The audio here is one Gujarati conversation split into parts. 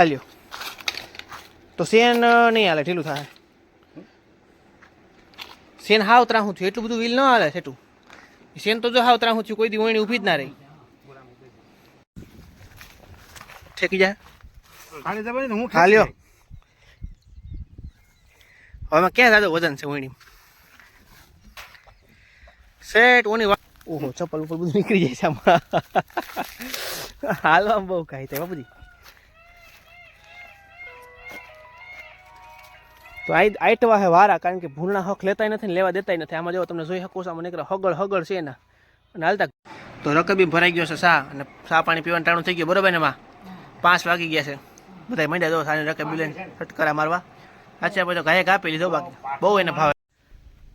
આલ્યો તો સેન નહીં હાલે ઢીલું થાય. સેન હાવ ત્રાહું થયું એટલું બધું વીલ ન હાલે છેટું સેન તો જો હાવ ત્રાહું થયું કોઈ દી વણી ઊભી જ ના રહી. ઠેકી જાય. હાલ્યો. હવે ક્યાં દાદો વજન છે વણી સેટ ઓની ઓહો ચપ્પલ ઉપર બધું નીકળી જાય છે આમાં. હાલવામાં બહુ કાંઈ થાય બાપુજી તો આઈ આઈટવા હે વારા, કારણ કે ભૂલના હક લેતા નથી ને લેવા દેતા નથી. આમાં જો તમે જોઈ શકો છો, આમાં નીકળે હગળ હગળ છે એના. અને હાલતા તો રકબી ભરાઈ ગયો છે સા, અને સા પાણી પીવાનું ટાણું થઈ ગયું, બરોબર ને માં? પાંચ વાગી ગયા છે. બધા મંડ્યા દો સાને રકબી લઈને ફટકારા મારવા. અચ્છા પછી ગાયક આપી લીધો બાકી. બહુ એને ભાવે.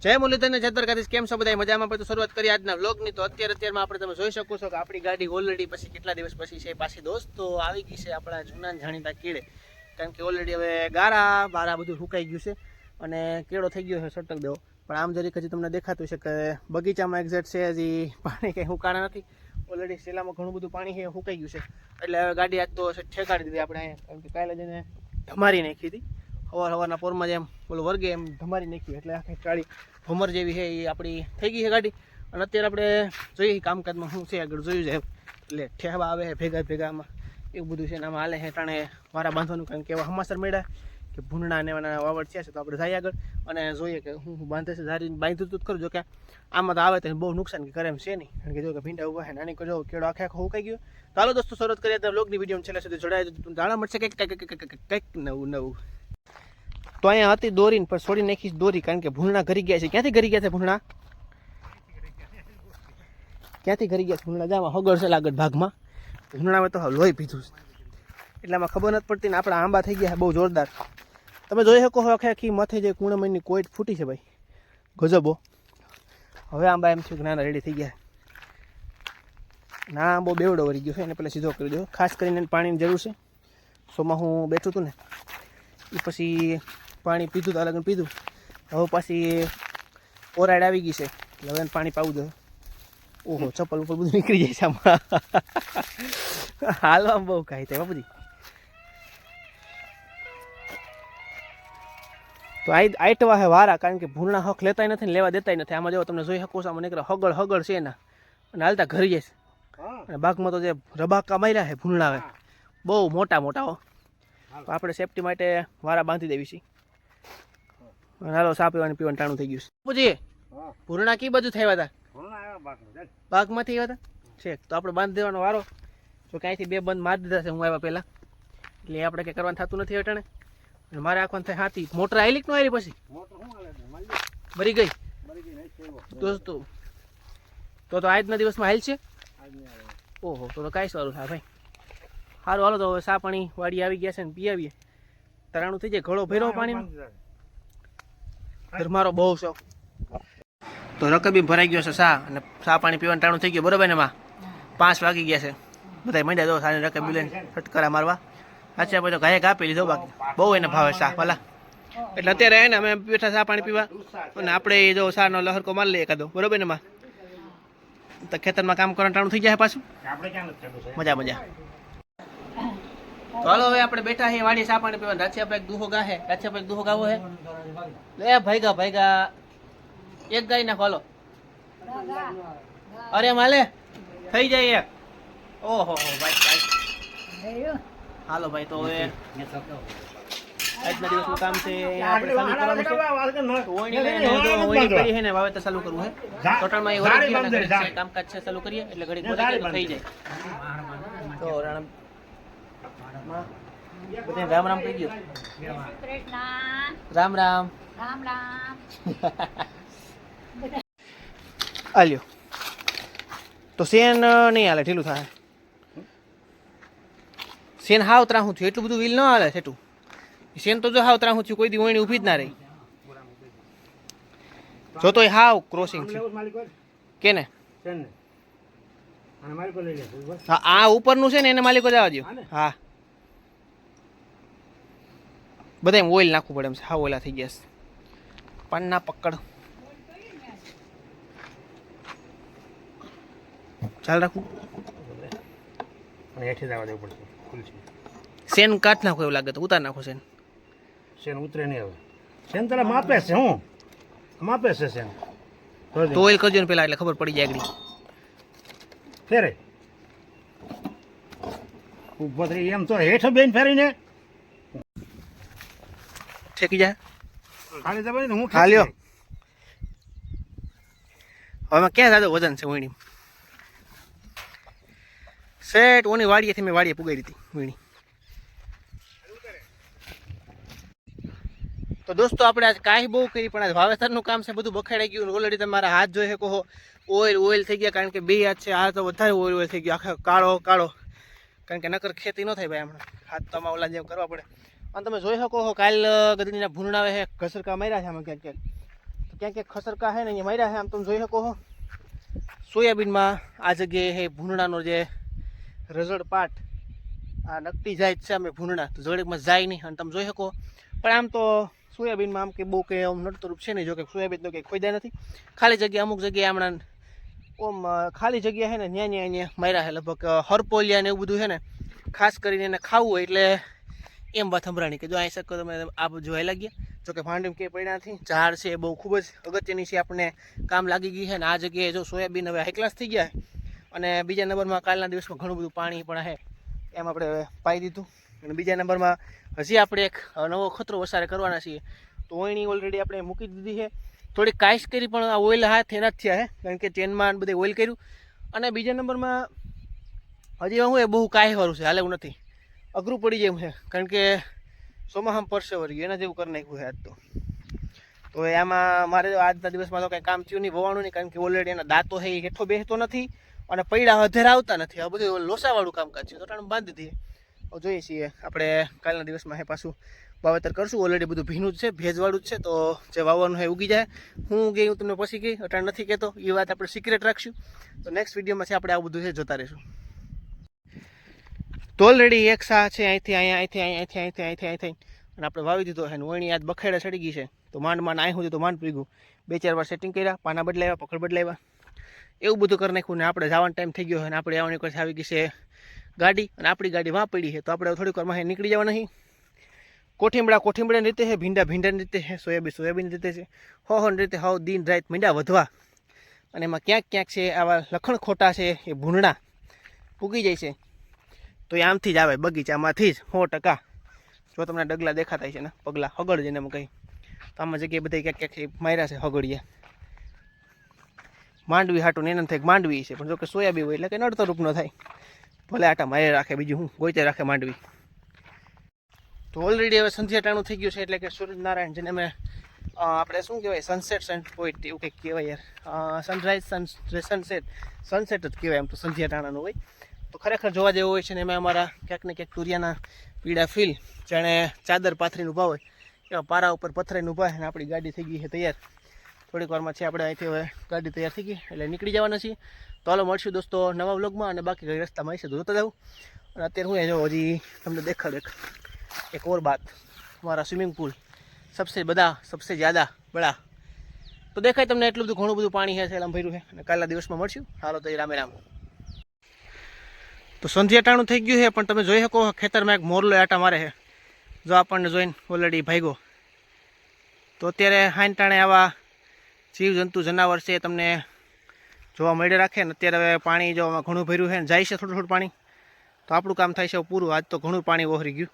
જય મુરલીધર ને જતર કાદીશ કેમ છો બધા મજામાં? પછી શરૂઆત કરી આજના વ્લોગની. તો અત્યારે અત્યારમાં આપણે તમે જોઈ શકો છો કે આપણી ગાડી ઓલરેડી પછી કેટલા દિવસ પછી છે પાછી દોસ્તો આવી ગઈ છે આપણા જૂના જાણીતા કીડે. કારણ કે ઓલરેડી હવે ગારા, બારા બધું સુકાઈ ગયું છે અને કેળો થઈ ગયો છે, સટક દેવો. પણ આમ જરીક હજી તમને દેખાતું છે કે બગીચામાં એક્ઝેક્ટ છે હજી પાણી કંઈ હુકાણા નથી. ઓલરેડી શેલામાં ઘણું બધું પાણી છે, સુકાઈ ગયું છે. એટલે હવે ગાડી આજ તો ઠેકાડી દીધી આપણે અહીંયા. કારણ કે કાલે જઈને ધમારી નાખી હતી. સવાર સવારના પોરમાં જેમ ઓલું વર્ગે એમ ધમારી નાખ્યું એટલે આખી ગાડી ભમર જેવી છે, એ આપણી થઈ ગઈ છે ગાડી. અને અત્યારે આપણે જોઈએ કામકાજમાં શું છે, આગળ જોયું છે. એટલે ઠેવા આવે છે, ભેગા ભેગામાં. એવું બધું છે ને આમાં હાલે હેઠાણે વારા બાંધવાનું કારણ કે એવા હમાસર મળ્યા કે ભૂંડણા ને એવાના વાવડ છે તો આપણે જઈએ આગળ. અને જોઈએ કે હું બાંધે છે ધારી બાંધ્યું તો ખરું. જો કે આમાં તો આવે તો બહુ નુકસાન કે કરે એમ છે નહીં. કારણ કે જો કે ભીંડા ઊભા નાની જો કેળો આખે આખો હુકાઈ ગયો. તો હાલો દોસ્તો, શરૂઆત કરીએ તો લોકની વીડિયો છેલ્લે સુધી જોડાય જાણવા મળશે કંઈક કંઈક કંઈક કંઈક નવું નવું. તો અહીંયા હતી દોરીને, પણ છોડી નાખી દોરી કારણ કે ભૂંડા ઘરી ગયા છે. ક્યાંથી ઘરી ગયા છે ભૂલણા ક્યાંથી ઘરી ગયા છે ભૂંડા જામાં હગડ છે લાગત ભાગમાં. ભૂલણામાં તો લોહી પીધું છે. એટલે આમાં ખબર નથી પડતી ને આપણા આંબા થઈ ગયા બહુ જોરદાર. તમે જોઈ શકો છો આખે આખી માથે જે કુણા કોઈટ ફૂટી છે ભાઈ. ગજબો. હવે આંબા એમ થયું કે નાના રેડી થઈ ગયા ના, આંબો બેવડો વળી ગયો છે, એને પહેલાં સીધો કરી દો. ખાસ કરીને પાણીની જરૂર છે. સોમાં હું બેઠું હતું ને એ પછી પાણી પીધું તો અલગ પીધું. હવે પાછી ઓરાડ આવી ગઈ છે. હવે પાણી પાવું જોઈએ ઓહો, ચપ્પલ ઉપર બધું નીકળી જાય છે આમાં. હાલવામાં બહુ કાંઈ થાય બાપુજી તો આઈ આઈટવા હે વારા કારણ કે ભૂલના હક લેતાય નથી ને લેવા દેતાય નથી. આમાં જો તમને જોઈ શકો છો આમાં નીકળે હગળ હગળ છે એના. અને હાલતા ઘરીએ છે અને બાગમાં તો જે રબાકા માર્યા છે ભૂલના હે બહુ મોટા મોટા હો. તો આપણે સેફટી માટે વારા બાંધી દેવી છે. અને હાલો સા પીવાનું પીવાનું ટાણું થઈ ગયું છે. પૂછીએ ભૂરણા કઈ બાજુ થયા હતા? બાગમાંથી આવ્યા હતા? છે તો આપણે બાંધી દેવાનો વારો. જો ક્યાંયથી બે બંધ મારી દીધા છે હું આવ્યા પહેલાં. એટલે આપણે કંઈ કરવાનું થતું નથી અટાણે. અને મારે આખવાનું થાય હાથી. મોટર આવેલી કે ન આવેલી પછી? મરી ગઈ? દોસ્તો તો તો આજના દિવસમાં હાલ છે? આજ નહીં આવે ઓહો તો તો કાંઈ સારું થાય ભાઈ. સારું હાલો તો હવે સા પાણી વાડી આવી ગયા છે ને પી આવીએ તરાણું થઈ જાય ઘડો ભેરો પાણી મારો બહુ શોખ. તો રકબી ભરાઈ ગયો છે સા અને સા પાણી પીવાનું ટાણું થઈ ગયું બરોબર ને માં? પાંચ વાગી ગયા છે. બધા મંડ્યા દો સારી રકબી લઈને ફટકારા મારવા. અચ્છા પછી ગાયક આપી લીધો બાકી. બહુ એને ભાવે સા ભલા એટલે અત્યારે એને અમે બેઠા સા પાણી પીવા. અને આપણે એ જો સાનો લહરકો મારી લઈએ કાદો બરોબર ને માં? તો ખેતરમાં કામ કરવાનું ટાણું થઈ જાય પાછું? આપણે મજા મજા. તો હાલો હવે આપણે બેઠા છીએ વાડી સા પાણી પીવા. રાતથી આપણે દુહો ગાહે. રાતથી આપણે દુહો ગાવો હે. લે ભાઈગા ભાઈગા એક ગાય નાખો હાલો. અરે માલે થઈ જાય એક. ઓહો હો ભાઈ ભાઈ. હાલો ભાઈ તો હવે આજના દિવસનું કામ છે આપણે ચાલુ કરવાનું છે. તો લઈને પડી છે ને વાવેતર ચાલુ કરવું છે ટોટલમાં એ બાંધે. કામકાજ છે ચાલુ કરીએ એટલે ઘડીક ઝાડી થઈ જાય. તો રાણા રામ રામ કહી ગયો રામ રામ. રામ રામ આલ્યો. તો સેન નહીં હાલે ઢીલું થાય. સેન હાવ ત્રાહું થયું એટલું બધું વીલ ન હાલે છેટું. સેન તો જો હાવ ત્રાહું થયું કોઈ દી વણી ઊભી જ ના રહી. જો તોય હાવ ક્રોસિંગ કે ને? હા આ ઉપરનું છે ને એને માલિકો જવા દો હા. બધા એમ ઓઇલ નાખવું પડે એમ છે. હા ઓલા થઈ ગયા પાનના પકડ. ચાલ રાખું. અને હેઠે જવા દેવું પડશે. સેન કાઢ નાખો એવું લાગે તો ઉતાર નાખો સેન. શેન ઉતરે નહીં હવે. શેન તારા માપે છે હું? માપે છે શેન તો તો ઓઇલ કરજો ને પેલા એટલે ખબર પડી જાય આગળ. ફેરે. ઊભો થઈ એમ તો હેઠ બેન ફેરીને. ઠેકી જાય ખાલી જવાય ને હું ખાલ્યો હવે ક્યાં દાદા વજન છે વીણી સેટ ઓની વાડીએથી મેં વાડીએ પુગાડી હતી વીણી. તો દોસ્તો, આપણે આજ કાંઈ બહુ કરી, પણ આજ વાવેતરનું કામ છે, બધું બખેડાઈ ગયું ઓલરેડી તમારા હાથ જોઈ શકો છો ઓઇલ ઓઇલ થઈ ગયા, કારણ કે બે હાથ છે, આ તો વધારે ઓઇલ ઓઇલ થઈ ગયો. આખો કાળો કાળો. કારણ કે નકર ખેતી ન થાય ભાઈ હમણાં. હાથ તો ઓલા જેમ કરવા પડે. અને તમે જોઈ શકો હો, કાલ ગદડીના ભૂંડાવે છે ઘસરકા માર્યા છે આમાં ક્યાંક ક્યાંક. ક્યાંક ક્યાંક ખસરકા છે ને અહીંયા માર્યા છે, આમ તમે જોઈ શકો હો. સોયાબીનમાં આ જગ્યાએ ભૂંડાનો જે રઝળ પાટ. આ નકટી જાય છે અમે ભૂંડા તો જળેકમાં જાય નહીં અને તમે જોઈ શકો. પણ આમ તો સોયાબીનમાં આમ કે બહુ કે આમ નડતરૂપ છે નહીં. જો કે સોયાબીન તો કંઈ ખોદ્યા નથી. ખાલી જગ્યા, અમુક જગ્યાએ હમણાં ઓમ ખાલી જગ્યા છે ને, ન્યા ન્યા ન્યા માર્યા છે. લગભગ હરપોલિયા ને એવું બધું છે ને, ખાસ કરીને એને ખાવું હોય એટલે એમ વાત સંભળાણી કે જો અહીં શકો તમે આ જોવા લાગ્યા, જો કે ભાંડી કે પડ્યા નથી. ઝાડ છે એ બહુ ખૂબ જ અગત્યની છે. આપણને કામ લાગી ગઈ છે ને, આ જગ્યાએ જો સોયાબીન હવે હાઈ ક્લાસ થઈ ગયા અને બીજા નંબરમાં કાલના દિવસમાં ઘણું બધું પાણી પણ છે એમ આપણે પાઈ દીધું. અને બીજા નંબરમાં હજી આપણે એક નવો ખતરો વસારે કરવાના છીએ. તો ઓયણી ઓલરેડી આપણે મૂકી દીધી છે. થોડી કાઈસ કરી પણ આ ઓઇલ હાથ એના જ થયા છે કારણ કે ચેનમાં બધે ઓઇલ કર્યું. અને બીજા નંબરમાં હજી હું એ બહુ કાયવાળું છે, હાલે એવું નથી. અઘરું પડી જાય એમ છે, કારણ કે સોમાહમ પરસે વળ્યું એના જેવું કરી નાખ્યું છે આજ તો. તો એ આમાં મારે આજના દિવસમાં તો કંઈ કામ થયું નહીં, વવાણું નહીં, કારણ કે ઓલરેડી એના દાંતો છે એ હેઠો બેસતો નથી. અને પૈડા વધારે આવતા નથી. આ બધું લોસાવાળું કામકાજ છે. તો ટાણું બાંધી દઈએ. જોઈએ છીએ. આપણે કાલના દિવસમાં હે પાછું વાવેતર કરશું. ઓલરેડી બધું ભીનું જ છે, ભેજવાળું જ છે. તો જે વાવવાનું હોય ઉગી જાય. હું ઉગી હું તમને પછી ગઈ અટાણ નથી કહેતો. એ વાત આપણે સિક્રેટ રાખશું. તો નેક્સ્ટ વિડીયોમાં છે આપણે આ બધું છે, જોતા રહીશું. તો ઓલરેડી એક સા છે, અહીંથી અહીંયા અહીંથી અહીંયા, અહીંથી અહીંથી અહીંથી અહીંથી અને આપણે વાવી દીધો અને વણી આજ બખેડા ચડી ગઈ છે. તો માંડ માંડ અહીં હું તો માંડ પીગું. બે ચાર વાર સેટિંગ કર્યા, પાના બદલાવ્યા, પકડ બદલાવ્યા. એવું બધું કરી નાખ્યું ને આપણે જવાનો ટાઈમ થઈ ગયો અને આપણે આવવાની પાસે આવી ગઈ છે ગાડી અને આપણી ગાડી વાં પડી છે. તો આપણે થોડીક વારમાં નીકળી જવા નહીં કોઠીમડા કોઠીમડાની રીતે છે, ભીંડા ભીંડાની રીતે છે, સોયાબીન સોયાબીન રીતે છે. હો હોની રીતે હો દિન રાત મીંડા વધવા. અને એમાં ક્યાંક ક્યાંક છે આવા લખણ ખોટા છે, એ ભૂંડણા પૂગી જાય છે. તો એ આમથી જ આવે, બગીચામાંથી જ, સો ટકા. જો તમને ડગલા દેખાતા છે ને, પગલા હગળ જઈને એમ કહી. તો આમાં જગ્યાએ બધા ક્યાંક ક્યાંક માર્યા છે હગડિયા માંડવી હાટું એને થાય માંડવી છે. પણ જો કે સોયાબી હોય એટલે કે નડતો રૂપ ન થાય. ભલે આટા મારે રાખે, બીજું હું? ગોઈતે રાખે માંડવી. તો ઓલરેડી હવે સંધ્યાટાણું થઈ ગયું છે એટલે કે સૂર્યનારાયણ જેને મેં આપણે શું કહેવાય સનસેટ સન પોઈન્ટ એવું કંઈક કહેવાય યાર. સનરાઈઝ સન સનસેટ સનસેટ જ કહેવાય એમ તો સંધ્યાટાણાનું હોય. તો ખરેખર જોવા જેવું હોય છે ને એમાં અમારા ક્યાંક ને ક્યાંક તુરિયાના પીળા ફીલ જાણે ચાદર પાથરીને ઊભા હોય, એવા પારા ઉપર પથરાઈને ઊભા હોય અને આપણી ગાડી થઈ ગઈ છે તૈયાર. થોડીક વારમાં છે, આપણે અહીંથી હવે ગાડી તૈયાર થઈ ગઈ, એટલે નીકળી જવાના છીએ. તો હાલો, મળશું દોસ્તો નવા વ્લોગમાં અને બાકી કઈ રસ્તામાં હશે જોતા જાઉં અને અત્યારે હું જો, હજી તમને દેખા દેખ એક ઓર બાત મારા સ્વિમિંગ પુલ, સબસે બધા, સબસે જ્યાદા, બળા. તો દેખાય તમને એટલું બધું ઘણું બધું પાણી છે એમ ભર્યું છે અને કાલના દિવસમાં મળશું. હાલો, તો રામે રામ તો સંધ્યા ટાણું થઈ ગયું છે પણ તમે જોઈ શકો ખેતરમાં એક મોરલો આટા મારે છે જો આપણને જોઈને ઓલરેડી ભાગ્યો. તો અત્યારે હાઈન ટાણે આવા જીવજંતુ જનાવર છે એ તમને જોવા મળી રાખે ને અત્યારે હવે પાણી જો ઘણું ભર્યું છે ને જાય છે થોડું થોડું પાણી. તો આપણું કામ થાય છે પૂરું. આજ તો ઘણું પાણી ઓહરી ગયું.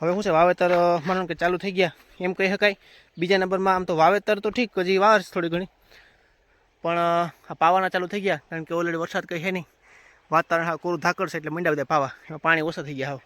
હવે શું છે, વાવેતર માનો કે ચાલુ થઈ ગયા. એમ કહી શકાય. બીજા નંબરમાં આમ તો વાવેતર તો ઠીક હજી વાર છે થોડી ઘણી. પણ આ પાવાના ચાલુ થઈ ગયા. કારણ કે ઓલરેડી વરસાદ કંઈ છે નહીં. વાતાવરણ હા કોરું ધાકડ છે એટલે મંડ્યા બધા પાવા. એમાં પાણી ઓછા થઈ ગયા હાવ.